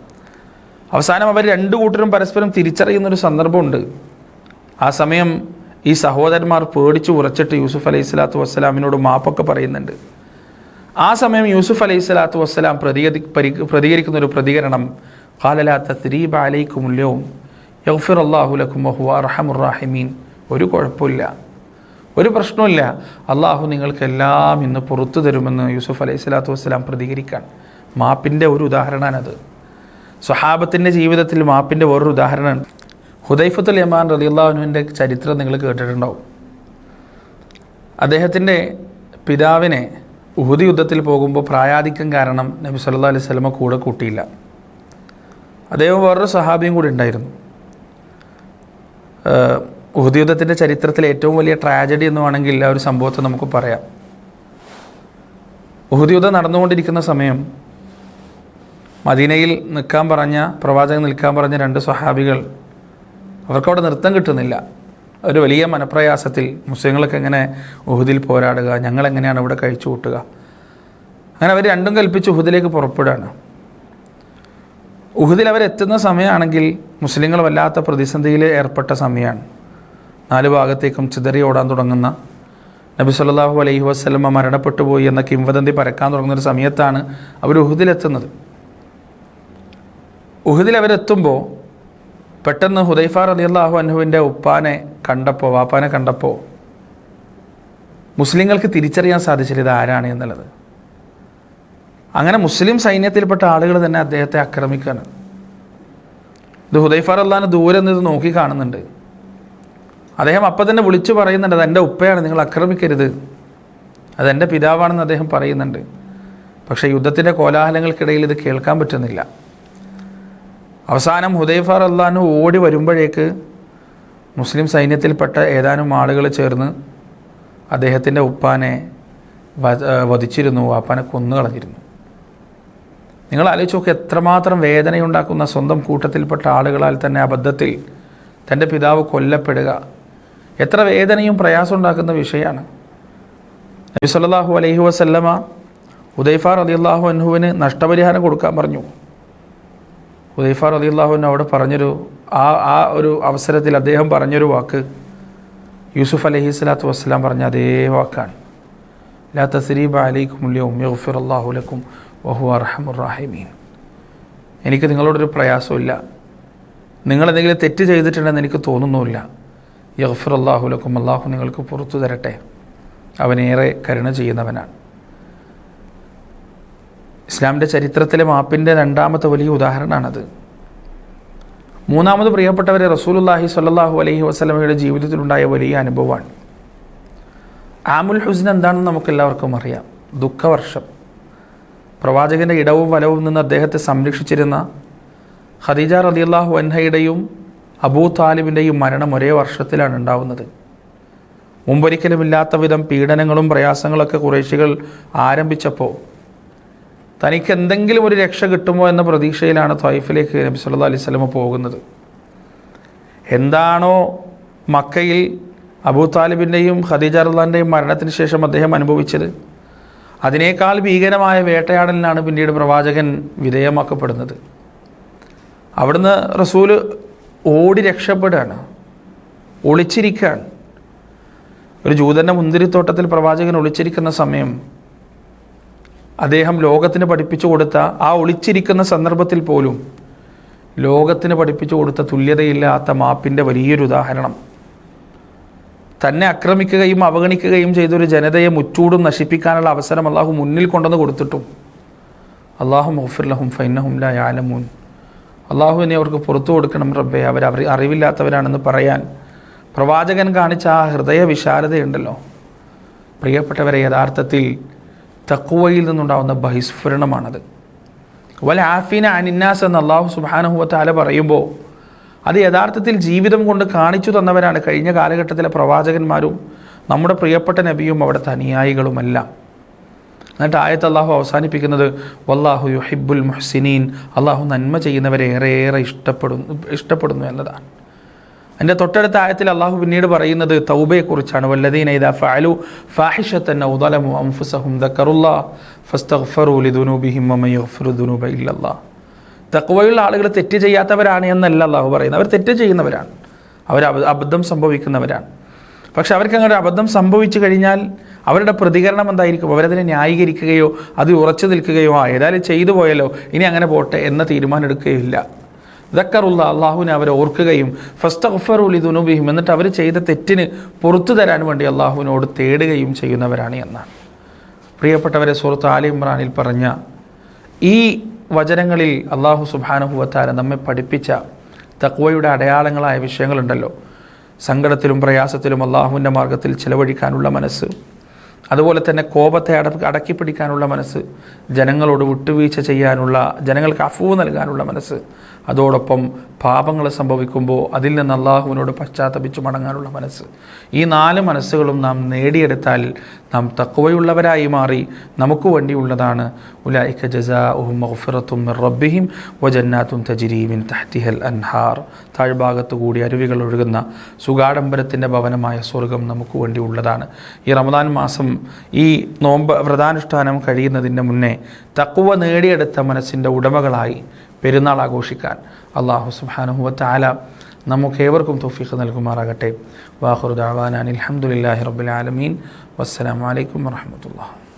അവസാനം അവർ രണ്ടു കൂട്ടരും പരസ്പരം തിരിച്ചറിയുന്നൊരു സന്ദർഭമുണ്ട്. ആ സമയം ഈ സഹോദരന്മാർ പേടിച്ചു ഉറച്ചിട്ട് യൂസുഫ് അലൈഹി സ്വലാത്തു വസ്സലാമിനോട് മാപ്പൊക്കെ പറയുന്നുണ്ട്. ആ സമയം യൂസുഫ് അലൈഹി സ്വലാത്തു വസ്സലാം പ്രതികരി പരി പ്രതികരിക്കുന്ന ഒരു പ്രതികരണം ഖാലലാ തത്രീബ അലൈക്കുമുല്യവും യൗഫിർ അള്ളാഹു ലക്കും വഹുവ അർഹമുറാഹിമീൻ ഒരു കുഴപ്പമില്ല. ഒരു പ്രശ്നമില്ല അള്ളാഹു നിങ്ങൾക്കെല്ലാം ഇന്ന് പുറത്തു തരുമെന്ന് യൂസുഫ് അലൈഹി സ്വലാത്തു വസ്സലാം പ്രതികരിക്കാൻ. മാപ്പിന്റെ ഒരു ഉദാഹരണമാണത് സ്വഹാബത്തിന്റെ ജീവിതത്തിൽ മാപ്പിന്റെ വേറൊരു ഉദാഹരണമാണ്. ഹുദൈഫത്തുൽ യമാൻ റലിയുള്ളാഹുവിന്റെ ചരിത്രം നിങ്ങൾ കേട്ടിട്ടുണ്ടാവും. അദ്ദേഹത്തിന്റെ പിതാവിനെ ഉഹുദി യുദ്ധത്തിൽ പോകുമ്പോൾ പ്രായാധിക്യം കാരണം നബി സല്ലാ അലൈഹി സ്വലമ കൂടെ കൂട്ടിയില്ല. അദ്ദേഹം വേറൊരു സഹാബിയും കൂടി ഉണ്ടായിരുന്നു. ഉഹുദ് യുദ്ധത്തിന്റെ ചരിത്രത്തിലെ ഏറ്റവും വലിയ ട്രാജഡി എന്ന് വേണമെങ്കിൽ ആ ഒരു സംഭവത്തെ നമുക്ക് പറയാം. ഉഹുദ് യുദ്ധം നടന്നുകൊണ്ടിരിക്കുന്ന സമയം മദീനയിൽ നിൽക്കാൻ പറഞ്ഞ പ്രവാചകൻ നിൽക്കാൻ പറഞ്ഞ രണ്ട് സ്വഹാബികൾ അവർക്കവിടെ നൃത്തം കിട്ടുന്നില്ല. ഒരു വലിയ മനപ്രയാസത്തിൽ മുസ്ലിങ്ങൾക്ക് എങ്ങനെ ഉഹുദിൽ പോരാടുക ഞങ്ങളെങ്ങനെയാണ് ഇവിടെ കഴിച്ചു കൂട്ടുക? അങ്ങനെ അവർ രണ്ടും കൽപ്പിച്ച് ഉഹുദിലേക്ക് പുറപ്പെടുകയാണ്. ഉഹുദിൽ അവരെത്തുന്ന സമയമാണെങ്കിൽ മുസ്ലിങ്ങൾ വല്ലാത്ത പ്രതിസന്ധിയിൽ ഏർപ്പെട്ട സമയമാണ്. നാല് ഭാഗത്തേക്കും ചിതറി ഓടാൻ തുടങ്ങുന്ന നബി സല്ലാഹു അലൈഹി വസ്ലമ മരണപ്പെട്ടു പോയി എന്ന കിംവദന്തി പരക്കാൻ തുടങ്ങുന്ന ഒരു സമയത്താണ് അവർ ഉഹുദിലെത്തുന്നത്. ഉഹുദിൽ അവരെത്തുമ്പോൾ പെട്ടെന്ന് ഹുദൈഫ റളിയല്ലാഹു അൻഹുവിന്റെ ഉപ്പാനെ കണ്ടപ്പോൾ വാപ്പാനെ കണ്ടപ്പോൾ മുസ്ലിങ്ങൾക്ക് തിരിച്ചറിയാൻ സാധിച്ചില്ല ഇത് ആരാണ് എന്നുള്ളത്. അങ്ങനെ മുസ്ലിം സൈന്യത്തിൽപ്പെട്ട ആളുകൾ തന്നെ അദ്ദേഹത്തെ ആക്രമിക്കുകയാണ് ഇത് ഹുദൈഫ റല്ലാൻ ദൂരെ നിന്ന് ഇത് നോക്കി കാണുന്നുണ്ട്. അദ്ദേഹം അപ്പം തന്നെ വിളിച്ചു പറയുന്നുണ്ട് അത് എന്റെ ഉപ്പയാണ് നിങ്ങൾ ആക്രമിക്കരുത് അതെന്റെ പിതാവാണെന്ന് അദ്ദേഹം പറയുന്നുണ്ട്. പക്ഷേ യുദ്ധത്തിന്റെ കോലാഹലങ്ങൾക്കിടയിൽ ഇത് കേൾക്കാൻ പറ്റുന്നില്ല. അവസാനം ഹുദൈഫർ അള്ളാഹു ഓടി വരുമ്പോഴേക്ക് മുസ്ലിം സൈന്യത്തിൽപ്പെട്ട ഏതാനും ആളുകൾ ചേർന്ന് അദ്ദേഹത്തിന്റെ ഉപ്പാനെ വധിച്ചിരുന്നു വാപ്പാനെ കൊന്നു കളഞ്ഞിരുന്നു. നിങ്ങൾ ആലോചിച്ച് നോക്കി എത്രമാത്രം വേദനയുണ്ടാക്കുന്ന സ്വന്തം കൂട്ടത്തിൽപ്പെട്ട ആളുകളാൽ തന്നെ അബദ്ധത്തിൽ തന്റെ പിതാവ് കൊല്ലപ്പെടുക. എത്ര വേദനയും പ്രയാസം ഉണ്ടാക്കുന്ന വിഷയമാണ്. നബി സല്ലല്ലാഹു അലൈഹി വസല്ലമ അലി റളിയല്ലാഹു അൻഹുവിന് നഷ്ടപരിഹാരം കൊടുക്കാൻ പറഞ്ഞു. ഉദയ്ഫാർ റളിയല്ലാഹു അൻഹു അവിടെ പറഞ്ഞൊരു ആ ആ ഒരു അവസരത്തിൽ അദ്ദേഹം പറഞ്ഞൊരു വാക്ക് യൂസുഫ് അലഹി സ്വലാത്തു വസ്സലാം പറഞ്ഞ അതേ വാക്കാണ്. ലാ തസ്രീബ അലൈക്കും ഉല്യവും യഗ്ഫിർ അള്ളാഹുലക്കും വഹു അർഹമുർ റാഹിമീൻ. എനിക്ക് നിങ്ങളോടൊരു പ്രയാസമില്ല നിങ്ങളെന്തെങ്കിലും തെറ്റ് ചെയ്തിട്ടുണ്ടെന്ന് എനിക്ക് തോന്നുന്നുമില്ല. യഗ്ഫിർ അള്ളാഹുലക്കും അള്ളാഹു നിങ്ങൾക്ക് പുറത്തു തരട്ടെ. അവനേറെ കരുണ ചെയ്യുന്നവനാണ്. ഇസ്ലാമിന്റെ ചരിത്രത്തിലെ മാപ്പിന്റെ രണ്ടാമത്തെ വലിയ ഉദാഹരണമാണത്. മൂന്നാമത് പ്രിയപ്പെട്ടവരെ റസൂലുല്ലാഹി സ്വല്ലല്ലാഹു അലൈഹി വസ്ലമയുടെ ജീവിതത്തിലുണ്ടായ വലിയ അനുഭവമാണ്. ആമുൽ ഹുസ്ൻ എന്താണെന്ന് നമുക്കെല്ലാവർക്കും അറിയാം. ദുഃഖവർഷം. പ്രവാചകന്റെ ഇടവും വലവും നിന്ന് അദ്ദേഹത്തെ സംരക്ഷിച്ചിരുന്ന ഖദീജ റളിയല്ലാഹു അൻഹയുടെയും അബൂ താലിബിന്റെയും മരണം ഒരേ വർഷത്തിലാണ് ഉണ്ടാവുന്നത്. മുമ്പൊരിക്കലുമില്ലാത്ത വിധം പീഡനങ്ങളും പ്രയാസങ്ങളൊക്കെ കുറേശികൾ ആരംഭിച്ചപ്പോൾ തനിക്ക് എന്തെങ്കിലും ഒരു രക്ഷ കിട്ടുമോ എന്ന പ്രതീക്ഷയിലാണ് ത്വൈഫിലേക്ക് നബി സല്ലാ അലൈഹി സ്വലമ പോകുന്നത്. എന്താണോ മക്കയിൽ അബൂ താലിബിന്റെയും ഖദീജ റഹ്ലാന്റെയും മരണത്തിന് ശേഷം അദ്ദേഹം അനുഭവിച്ചത്. അതിനേക്കാൾ ഭീകരമായ വേട്ടയാടലിനാണ് പിന്നീട് പ്രവാചകൻ വിധേയമാക്കപ്പെടുന്നത്. അവിടുന്ന് റസൂൽ ഓടി രക്ഷപ്പെടുകയാണ്. ഒളിച്ചിരിക്കുകയാണ്. ഒരു ജൂതന്റെ മുന്തിരിത്തോട്ടത്തിൽ പ്രവാചകൻ ഒളിച്ചിരിക്കുന്ന സമയം അദ്ദേഹം ലോകത്തിന് പഠിപ്പിച്ചു കൊടുത്ത ആ ഒളിച്ചിരിക്കുന്ന സന്ദർഭത്തിൽ പോലും ലോകത്തിന് പഠിപ്പിച്ചു കൊടുത്ത തുല്യതയില്ലാത്ത മാപ്പിന്റെ വലിയൊരു ഉദാഹരണം. തന്നെ ആക്രമിക്കുകയും അവഗണിക്കുകയും ചെയ്തൊരു ജനതയെ മുച്ചൂടും നശിപ്പിക്കാനുള്ള അവസരം അള്ളാഹു മുന്നിൽ കൊണ്ടുവന്ന് കൊടുത്തിട്ടും. അള്ളാഹു മുഫിർലഹും ഫൈനഹും ലാ യാലമൂൻ. അള്ളാഹുവിനെ അവർക്ക് പുറത്തു കൊടുക്കണം റബ്ബെ. അവർ അവർ അറിവില്ലാത്തവരാണെന്ന് പറയാൻ പ്രവാചകൻ കാണിച്ച ആ ഹൃദയ വിശാലതയുണ്ടല്ലോ. പ്രിയപ്പെട്ടവരെ യഥാർത്ഥത്തിൽ തക്കുവയിൽ നിന്നുണ്ടാവുന്ന ബഹിസ്ഫുരണമാണത്. വല ആഫീന അനിന്നാസ് എന്ന് അള്ളാഹു സുബാനഹുവത്താല പറയുമ്പോൾ അത് യഥാർത്ഥത്തിൽ ജീവിതം കൊണ്ട് കാണിച്ചു തന്നവരാണ്. കഴിഞ്ഞ കാലഘട്ടത്തിലെ പ്രവാചകന്മാരും നമ്മുടെ പ്രിയപ്പെട്ട നബിയും അവിടുത്തെ അനുയായികളുമെല്ലാം എന്നിട്ട് ആയത്ത് അള്ളാഹു അവസാനിപ്പിക്കുന്നത് വല്ലാഹു യുഹിബുൽ മുഹ്സിനീൻ. അള്ളാഹു നന്മ ചെയ്യുന്നവരെ ഏറെയേറെ ഇഷ്ടപ്പെടുന്നു ഇഷ്ടപ്പെടുന്നു എന്നതാണ്. എന്റെ തൊട്ടടുത്ത ആയത്തിൽ അള്ളാഹു പിന്നീട് പറയുന്നത് തൗബയെക്കുറിച്ചാണ്. വല്ലദീന ഇദാ ഫഅലു ഫാഹിഷത്തൻ ഔ അംഫുസഹും ദക്കറുല്ലാ ഫസ്തഗ്ഫറു ലിദുനൂബിഹിം വമൻ യഗ്ഫിറു ഇല്ലല്ലാ. ആളുകൾ തെറ്റ് ചെയ്യാത്തവരാണ് എന്നല്ല അള്ളാഹു പറയുന്നത്. അവർ തെറ്റ് ചെയ്യുന്നവരാണ്. അവർ അബദ്ധം സംഭവിക്കുന്നവരാണ്. പക്ഷെ അവർക്ക് അങ്ങനെ അബദ്ധം സംഭവിച്ചു കഴിഞ്ഞാൽ അവരുടെ പ്രതികരണം എന്തായിരിക്കും? അവരതിനെ ന്യായീകരിക്കുകയോ അത് ഉറച്ചു നിൽക്കുകയോ ആ ഏതായാലും ചെയ്തു പോയല്ലോ ഇനി അങ്ങനെ പോട്ടെ എന്ന തീരുമാനം എടുക്കുകയില്ല ദക്കറുള്ള അള്ളാഹുവിനെ അവരെ ഓർക്കുകയും ഫസ്റ്റ് ഫസ്തഫറുലി ദുനുബിയും എന്നിട്ട് അവർ ചെയ്ത തെറ്റിന് പുറത്തു തരാൻ വേണ്ടി അള്ളാഹുവിനോട് തേടുകയും ചെയ്യുന്നവരാണ് എന്നാണ്. പ്രിയപ്പെട്ടവരെ സുഹൃത്ത് ആലി ഇമ്രാനിൽ പറഞ്ഞ ഈ വചനങ്ങളിൽ അള്ളാഹു സുബാനുഭവത്താര നമ്മെ പഠിപ്പിച്ച തക്വയുടെ അടയാളങ്ങളായ വിഷയങ്ങളുണ്ടല്ലോ. സങ്കടത്തിലും പ്രയാസത്തിലും അള്ളാഹുവിന്റെ മാർഗത്തിൽ ചിലവഴിക്കാനുള്ള മനസ്സ്. അതുപോലെ തന്നെ കോപത്തെ അട അടക്കി പിടിക്കാനുള്ള മനസ്സ്. ജനങ്ങളോട് വിട്ടുവീഴ്ച ചെയ്യാനുള്ള ജനങ്ങൾക്ക് അഫൂ നൽകാനുള്ള മനസ്സ്. അതോടൊപ്പം പാപങ്ങൾ സംഭവിക്കുമ്പോൾ അതിൽ നിന്ന് അള്ളാഹുവിനോട് പശ്ചാത്തപിച്ചു മടങ്ങാനുള്ള മനസ്സ്. ഈ നാല് മനസ്സുകളും നാം നേടിയെടുത്താൽ നാം തക്കവയുള്ളവരായി മാറി നമുക്ക് വേണ്ടിയുള്ളതാണ്. ഉലായിക്ക ജസാഉഹും മഗ്ഫിറത്തും മിർ റബ്ബിഹിം വജന്നാത്തും തജിരീമിൻ തഹ്തിഹൽ അൻഹാർ. താഴ്ഭാഗത്തു കൂടി അരുവികൾ ഒഴുകുന്ന സുഗാഡംബരത്തിന്റെ ഭവനമായ സ്വർഗം നമുക്ക് വേണ്ടിയുള്ളതാണ്. ഈ റമദാൻ മാസം ഈ നോമ്പ് വ്രതാനുഷ്ഠാനം കഴിയുന്നതിന്റെ മുന്നേ തക്കുവ നേടിയെടുത്ത മനസ്സിന്റെ ഉടമകളായി പെരുന്നാൾ ആഘോഷിക്കാൻ അള്ളാഹു സുബാനുഹുവത്ത് ആല നമുക്കേവർക്കും തൗഫീഖ് നൽകുമാറാകട്ടെ. വാഹുറുദാവാനാൻ അലഹമുല്ലാഹി റബ്ബുൽ ആലമീൻ. വസ്സലാമലൈക്കും വാഹമത്തുള്ള